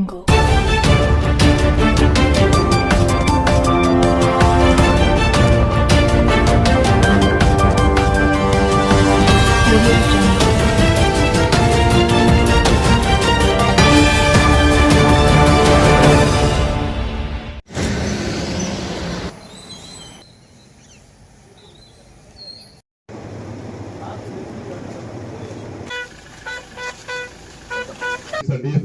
Jungle. Sandeep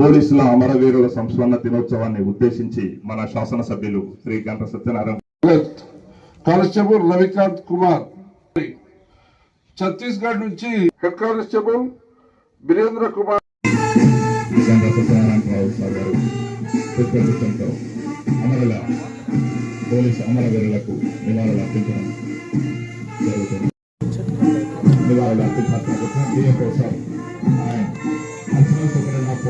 పోలీసుల అమరవీరుల సంస్మరణ దినోత్సవాన్ని ఉద్దేశించి మన శాసనసభ్యులు శ్రీ గంట సత్యనారాయణ కానిస్టేబుల్ రవికాంత్ కుమార్. ఛత్తీస్గఢ్ నుంచి హెడ్ కానిస్టేబుల్ బీరేంద్ర కుమార్. అమరుల పోలీసు అమరవీరులకు నివాళులు అర్పించడం జరుగుతుంది. నివాళులు అర్పించాల్సిన superintendent of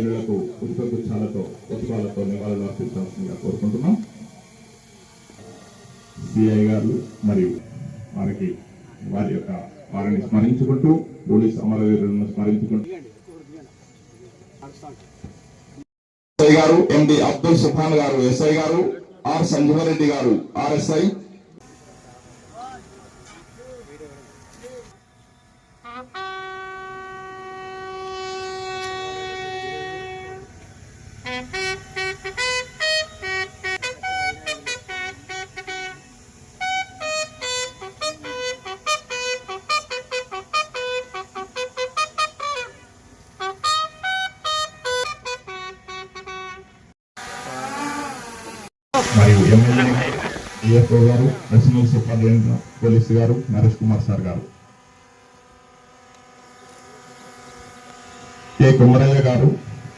మన వెలులకు పుష్పగుచ్చాలతో పుష్పాలతో నివాళులు అర్పించాల్సిందిగా కోరుకుంటున్నాం. సిఐ గారు మరియు వారికి వారి యొక్క వారిని స్మరించుకుంటూ పోలీస్ అమరవీరులను స్మరించుకుంటూ. ఎస్ఐ గారు ఎండి అబ్దుల్ సుఫాన్ గారు ఎస్ఐ గారు ఆర్ సంజీవరెడ్డి గారు ఆర్ఎస్ఐ మరియు ఎమ్మెల్యే డిఎఫ్ఓ గారు అడిషనల్ సూపరింటెండెంట్ పోలీస్ గారు నరేష్ కుమార్ సార్ గారు. కె. కుమరయ్య గారు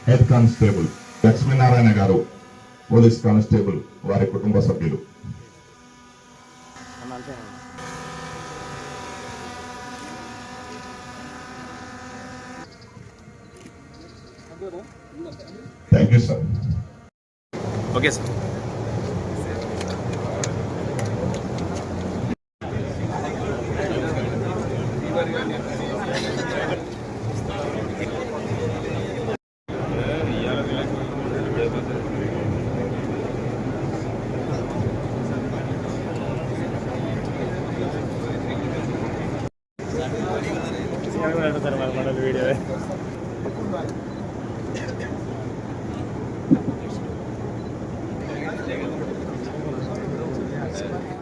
హెడ్ కానిస్టేబుల్ లక్ష్మీనారాయణ గారు పోలీస్ కానిస్టేబుల్ వారి కుటుంబ సభ్యులు. Thank you sir. Okay sir.